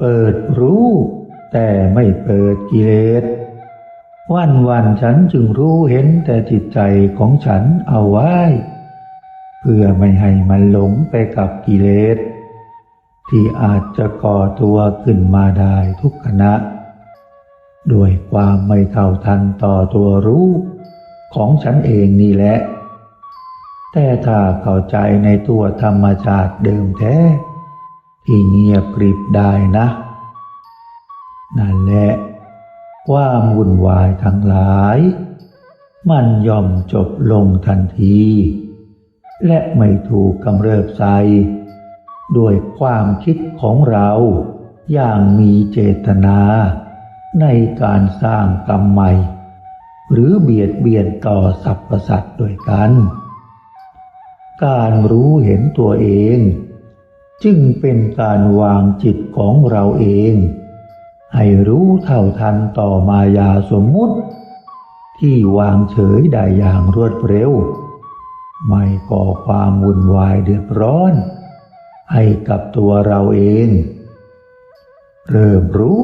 เปิดรู้ แต่ไม่เปิดกิเลส วันวันฉันจึงรู้เห็นแต่จิตใจของฉันเอาไว้ เพื่อไม่ให้มันหลงไปกับกิเลส ที่อาจจะก่อตัวขึ้นมาได้ทุกขณะด้วยความไม่เท่าทันต่อตัวรู้ของฉันเองนี่แหละ แต่ถ้าเข้าใจในตัวธรรมชาติเดิมแท้ ที่เงียบกริบได้นะ นั่นแหละความวุ่นวายทั้งหลาย มันย่อมจบลงทันที และไม่ถูกกำเริบใส่ด้วยความคิดของเราอย่างมีเจตนาในการสร้างกรรมใหม่ หรือเบียดเบียนต่อสรรพสัตว์ด้วยกัน การรู้เห็นตัวเอง จึงเป็นการวางจิตของเราเอง ให้รู้เท่าทันต่อมายาสมมุติ ที่วางเฉยได้อย่างรวดเร็ว ไม่ก่อความวุ่นวายเดือดร้อน ให้กับตัวเราเอง เริ่มรู้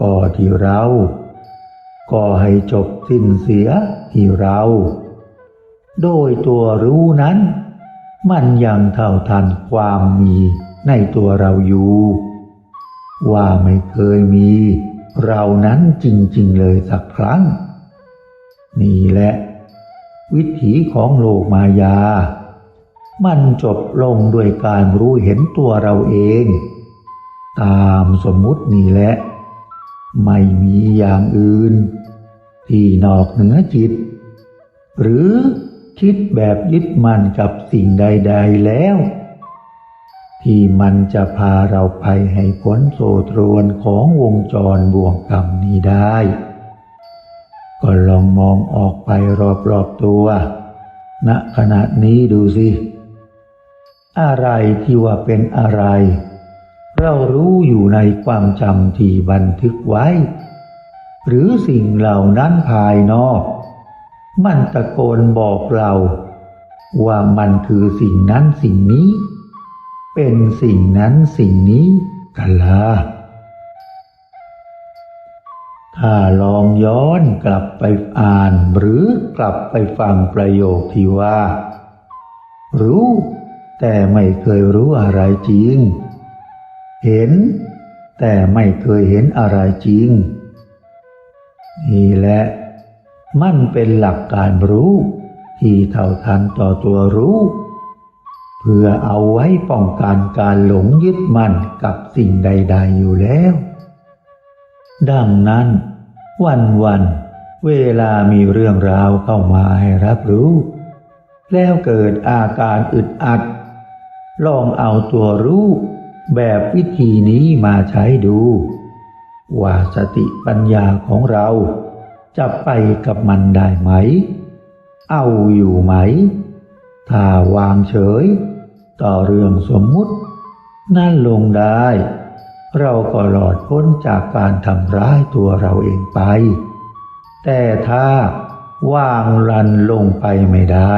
ก็ที่เรา ก็ให้จบสิ้นเสียที่เรา โดยตัวรู้นั้น มันยังเท่าทันความมีในตัวเราอยู่ ว่าไม่เคยมี เรานั้นจริง ๆ เลยสักครั้ง นี่แหละ วิถีของโลกมายา มันจบลงด้วยการรู้เห็นตัวเราเอง ตามสมมุตินี่แหละ ไม่มีอย่างอื่น ที่นอกเหนือจิต หรือ คิดแบบยึดมั่นกับสิ่งใด ๆแล้ว ที่มันจะพาเราไปให้พ้นโซตรวนของวงจรบ่วงกรรมนี้ได้ ก็ลองมองออกไปรอบๆตัวณขณะนี้ดูสิ อะไรที่ว่าเป็นอะไร เรารู้อยู่ในความจำที่บันทึกไว้ หรือสิ่งเหล่านั้นภายนอก มันตะโกนบอกเรา ว่ามันคือสิ่งนั้นสิ่งนี้ เป็นสิ่งนั้นสิ่งนี้กันละถ้าลองย้อนกลับไปอ่านหรือกลับไปฟังประโยคที่ว่า รู้แต่ไม่เคยรู้อะไรจริง เห็น แต่ไม่เคยเห็นอะไรจริง นี่แหละ มันเป็นหลักการรู้ ที่เท่าทันต่อตัวรู้ เพื่อเอาไว้ป้องกันการหลงยึดมั่นกับสิ่งใด ๆ อยู่แล้ว ดังนั้น วันวันๆเวลามีเรื่องราวเข้ามาให้รับรู้ แล้วเกิดอาการอึดอัด ลองเอาตัวรู้ แบบวิธีนี้มาใช้ดู ว่าสติปัญญาของเรา จะไปกับมันได้ไหม เอาอยู่ไหม ถ้าวางเฉย ต่อเรื่องสมมุติ นั่นลงได้ เราก็หลอดพ้นจากการทำร้ายตัวเราเองไป แต่ถ้าวางรันลงไปไม่ได้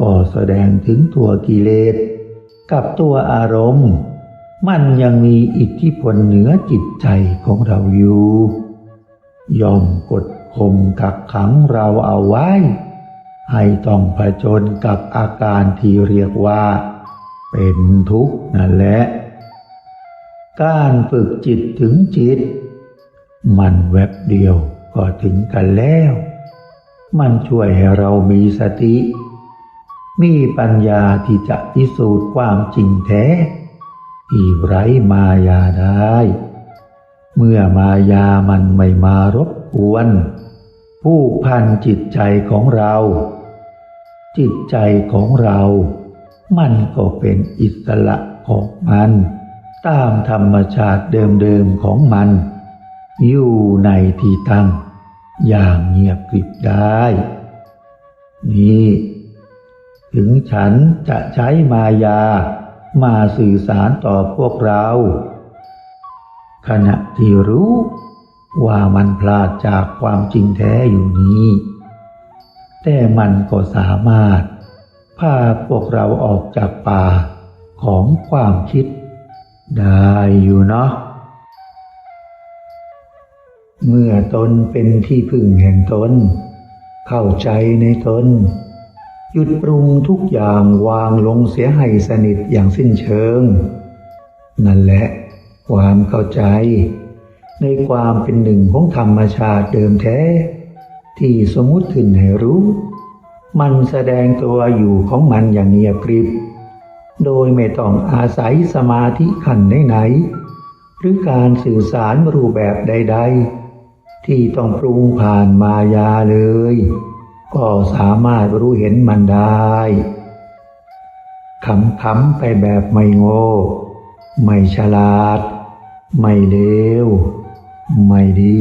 ก็แสดงถึงตัวกิเลส กับตัวอารมณ์ มันยังมีอิทธิพลเหนือจิตใจของเราอยู่ ย่อมกดข่มกักขังเราเอาไว้ ให้ต้องผจญกับอาการที่เรียกว่า เป็นทุกข์นั่นแหละ การฝึกจิตถึงจิต มันแวบเดียวก็ถึงกันแล้ว มันช่วยให้เรามีสติ มีปัญญาที่จะพิสูจน์ความจริงแท้ ที่ไร้มายาได้ เมื่อมายามันไม่มารบกวน ผู้พันจิตใจของเรา จิตใจของเรา มันก็เป็นอิสระของมัน ตามธรรมชาติเดิมๆของมัน อยู่ในที่ตั้ง อย่างเงียบกริบได้ นี่ ถึงฉันจะใช้มายามาสื่อสารต่อพวกเรา ขณะที่รู้ว่ามันพลาดจากความจริงแท้อยู่นี้ แต่มันก็สามารถพาพวกเราออกจากป่าของความคิดได้อยู่เนาะ เมื่อตนเป็นที่พึ่งแห่งตน เข้าใจในตน หยุดปรุงทุกอย่างวางลงเสียให้สนิทอย่างสิ้นเชิง นั่นแหละ ความเข้าใจ ในความเป็นหนึ่งของธรรมชาติเดิมแท้ ที่สมมุติขึ้นให้รู้ มันแสดงตัวอยู่ของมันอย่างเงียบกริบ โดยไม่ต้องอาศัยสมาธิขันไหนๆหรือการสื่อสารรูปแบบใด ๆ ที่ต้องปรุงผ่านมายาเลย ก็สามารถรู้เห็นมันได้ขำๆไปแบบไม่โง่ ไม่ฉลาด ไม่เลวไม่ดี